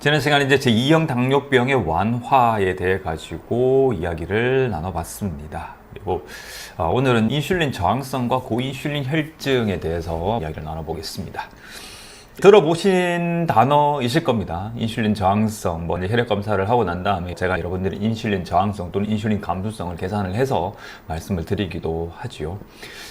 지난 시간에 이제 제2형 당뇨병의 완화에 대해 가지고 이야기를 나눠봤습니다. 그리고 아, 오늘은 인슐린 저항성과 고인슐린 혈증에 대해서 이야기를 나눠보겠습니다. 들어보신 단어이실 겁니다. 인슐린 저항성, 먼저 혈액 검사를 하고 난 다음에 제가 여러분들의 인슐린 저항성 또는 인슐린 감수성을 계산을 해서 말씀을 드리기도 하지요.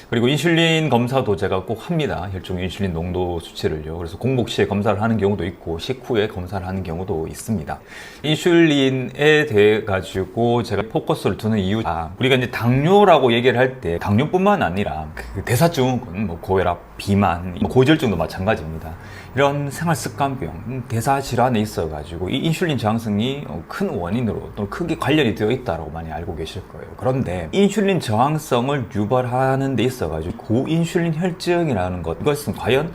그리고 인슐린 검사도 제가 꼭 합니다. 혈중 인슐린 농도 수치를요. 그래서 공복 시에 검사를 하는 경우도 있고 식후에 검사를 하는 경우도 있습니다. 인슐린에 대해 가지고 제가 포커스를 두는 이유, 아, 우리가 이제 당뇨라고 얘기를 할 때 당뇨뿐만 아니라 그 대사증후군, 뭐 고혈압, 비만, 뭐 고지혈증도 마찬가지입니다. 이런 생활 습관병, 음, 대사 질환에 있어 가지고 이 인슐린 저항성이 어, 큰 원인으로 또 크게 관련이 되어 있다고 많이 알고 계실 거예요. 그런데 인슐린 저항성을 유발하는 데 있어 가지고 고인슐린 혈증이라는 것, 이것은 과연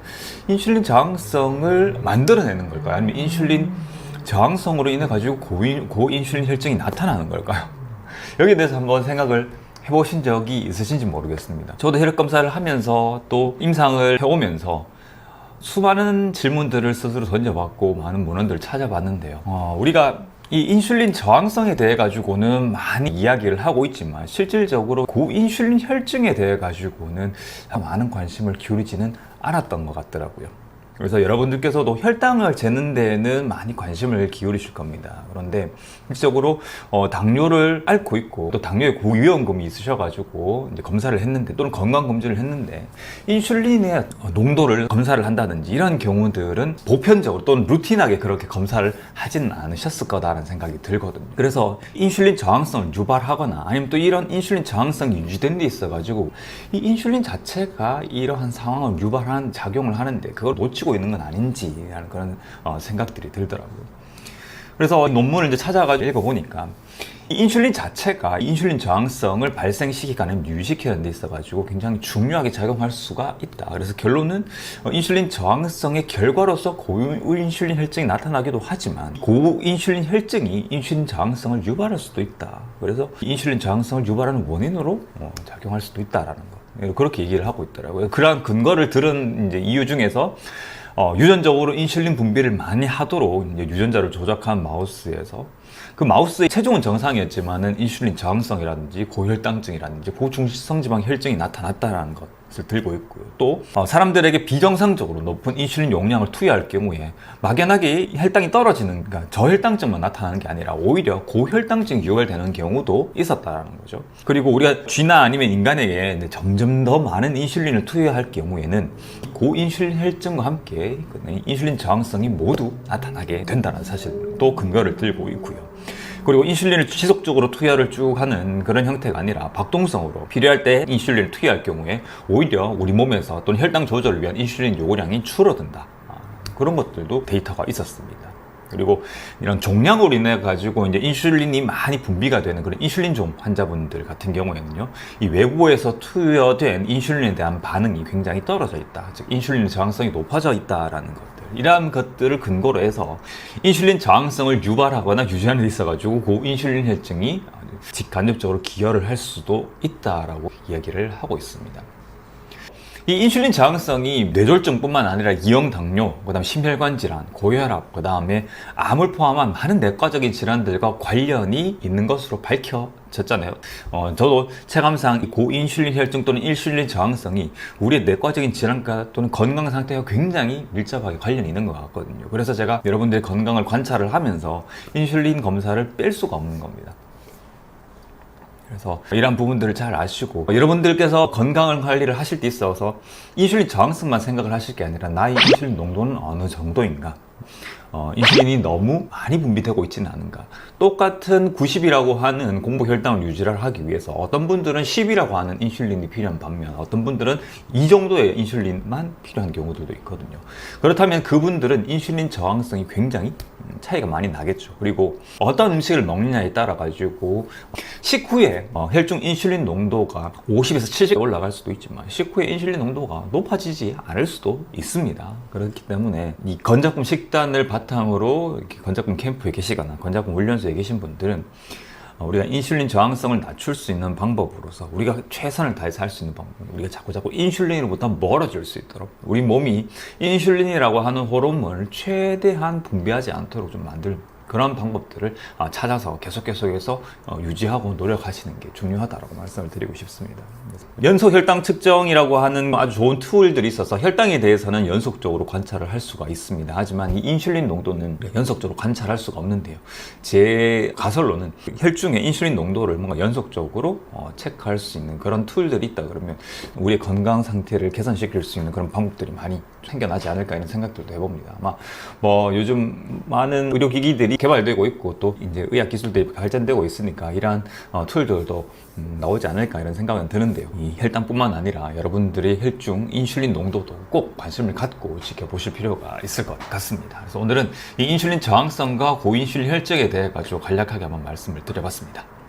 인슐린 저항성을 만들어내는 걸까요? 아니면 인슐린 저항성으로 인해 가지고 고인, 고인슐린 혈증이 나타나는 걸까요? 여기에 대해서 한번 생각을 해보신 적이 있으신지 모르겠습니다. 저도 혈액 검사를 하면서 또 임상을 해오면서 수많은 질문들을 스스로 던져봤고 많은 문헌들을 찾아봤는데요. 어, 우리가 이 인슐린 저항성에 대해 가지고는 많이 이야기를 하고 있지만 실질적으로 고인슐린 혈증에 대해 가지고는 많은 관심을 기울이지는 않았던 것 같더라고요. 그래서 여러분들께서도 혈당을 재는 데는 많이 관심을 기울이실 겁니다. 그런데 실질적으로 어, 당뇨를 앓고 있고 또 당뇨의 고위험금이 있으셔가지고 이제 검사를 했는데 또는 건강 검진을 했는데 인슐린의 농도를 검사를 한다든지 이런 경우들은 보편적으로 또는 루틴하게 그렇게 검사를 하지는 않으셨을 거다라는 생각이 들거든요. 그래서 인슐린 저항성을 유발하거나 아니면 또 이런 인슐린 저항성이 유지된 데 있어가지고 이 인슐린 자체가 이러한 상황을 유발하는 작용을 하는데 그걸 놓치고 있는 건 아닌지라는 그런 어, 생각들이 들더라고요. 그래서 논문을 이제 찾아가지고 읽어보니까 이 인슐린 자체가 인슐린 저항성을 발생시키거나 유지시키는 데 있어가지고 굉장히 중요하게 작용할 수가 있다. 그래서 결론은 어, 인슐린 저항성의 결과로서 고인슐린 혈증이 나타나기도 하지만 고인슐린 혈증이 인슐린 저항성을 유발할 수도 있다. 그래서 인슐린 저항성을 유발하는 원인으로 어, 작용할 수도 있다라는 거. 그렇게 얘기를 하고 있더라고요. 그러한 근거를 들은 이제 이유 중에서 어, 유전적으로 인슐린 분비를 많이 하도록 유전자를 조작한 마우스에서 그 마우스의 체중은 정상이었지만은 인슐린 저항성이라든지 고혈당증이라든지 고중시성 지방 혈증이 나타났다는 것 을 들고 있고요. 또 어, 사람들에게 비정상적으로 높은 인슐린 용량을 투여할 경우에 막연하게 혈당이 떨어지는 그러니까 저혈당증만 나타나는 게 아니라 오히려 고혈당증이 유발되는 경우도 있었다라는 거죠. 그리고 우리가 쥐나 아니면 인간에게 점점 더 많은 인슐린을 투여할 경우에는 고인슐린 혈증과 함께 그 인슐린 저항성이 모두 나타나게 된다는 사실 도 근거를 들고 있고요. 그리고 인슐린을 지속적으로 투여를 쭉 하는 그런 형태가 아니라 박동성으로 필요할 때 인슐린을 투여할 경우에 오히려 우리 몸에서 또는 혈당 조절을 위한 인슐린 요구량이 줄어든다. 아, 그런 것들도 데이터가 있었습니다. 그리고 이런 종양으로 인해 가지고 이제 인슐린이 많이 분비가 되는 그런 인슐린종 환자분들 같은 경우에는요, 이 외부에서 투여된 인슐린에 대한 반응이 굉장히 떨어져 있다. 즉, 인슐린 저항성이 높아져 있다라는 것들. 이러한 것들을 근거로 해서 인슐린 저항성을 유발하거나 유지하는 데 있어가지고 고인슐린 혈증이 직간접적으로 기여를 할 수도 있다라고 이야기를 하고 있습니다. 이 인슐린 저항성이 뇌졸중뿐만 아니라 이형 당뇨, 그다음 심혈관 질환, 고혈압, 그다음에 암을 포함한 많은 내과적인 질환들과 관련이 있는 것으로 밝혀 졌잖아요. 어, 저도 체감상 고인슐린 혈증 또는 인슐린 저항성이 우리의 내과적인 질환과 또는 건강 상태와 굉장히 밀접하게 관련이 있는 것 같거든요. 그래서 제가 여러분들의 건강을 관찰을 하면서 인슐린 검사를 뺄 수가 없는 겁니다. 그래서 이런 부분들을 잘 아시고 여러분들께서 건강을 관리를 하실 때 있어서 인슐린 저항성만 생각을 하실 게 아니라 나의 인슐린 농도는 어느 정도인가 어, 인슐린이 너무 많이 분비되고 있지는 않은가. 똑같은 90이라고 하는 공복 혈당을 유지를 하기 위해서 어떤 분들은 10이라고 하는 인슐린이 필요한 반면 어떤 분들은 이 정도의 인슐린만 필요한 경우들도 있거든요. 그렇다면 그분들은 인슐린 저항성이 굉장히 차이가 많이 나겠죠. 그리고 어떤 음식을 먹느냐에 따라 가지고 식후에 어, 혈중 인슐린 농도가 50에서 70 올라갈 수도 있지만 식후에 인슐린 농도가 높아지지 않을 수도 있습니다. 그렇기 때문에 이 건작품 식단을 바탕으로 건작품 캠프에 계시거나 건작품 훈련소에 계신 분들은 어, 우리가 인슐린 저항성을 낮출 수 있는 방법으로서 우리가 최선을 다해서 할 수 있는 방법은 우리가 자꾸 자꾸 인슐린으로부터 멀어질 수 있도록 우리 몸이 인슐린이라고 하는 호르몬을 최대한 분비하지 않도록 좀 만들 그런 방법들을 아, 찾아서 계속 계속해서 어, 유지하고 노력하시는 게 중요하다라고 말씀을 드리고 싶습니다. 연속 혈당 측정이라고 하는 아주 좋은 툴들이 있어서 혈당에 대해서는 연속적으로 관찰을 할 수가 있습니다. 하지만 이 인슐린 농도는 연속적으로 관찰할 수가 없는데요. 제 가설로는 혈중의 인슐린 농도를 뭔가 연속적으로 어, 체크할 수 있는 그런 툴들이 있다 그러면 우리의 건강 상태를 개선시킬 수 있는 그런 방법들이 많이 생겨나지 않을까 이런 생각들도 해봅니다. 아마 뭐 요즘 많은 의료기기들이 개발되고 있고 또 이제 의학 기술들이 발전되고 있으니까 이러한 어, 툴들도 음, 나오지 않을까 이런 생각은 드는데요. 이 혈당뿐만 아니라 여러분들의 혈중 인슐린 농도도 꼭 관심을 갖고 지켜보실 필요가 있을 것 같습니다. 그래서 오늘은 이 인슐린 저항성과 고인슐린 혈증에 대해 가지고 간략하게 한번 말씀을 드려봤습니다.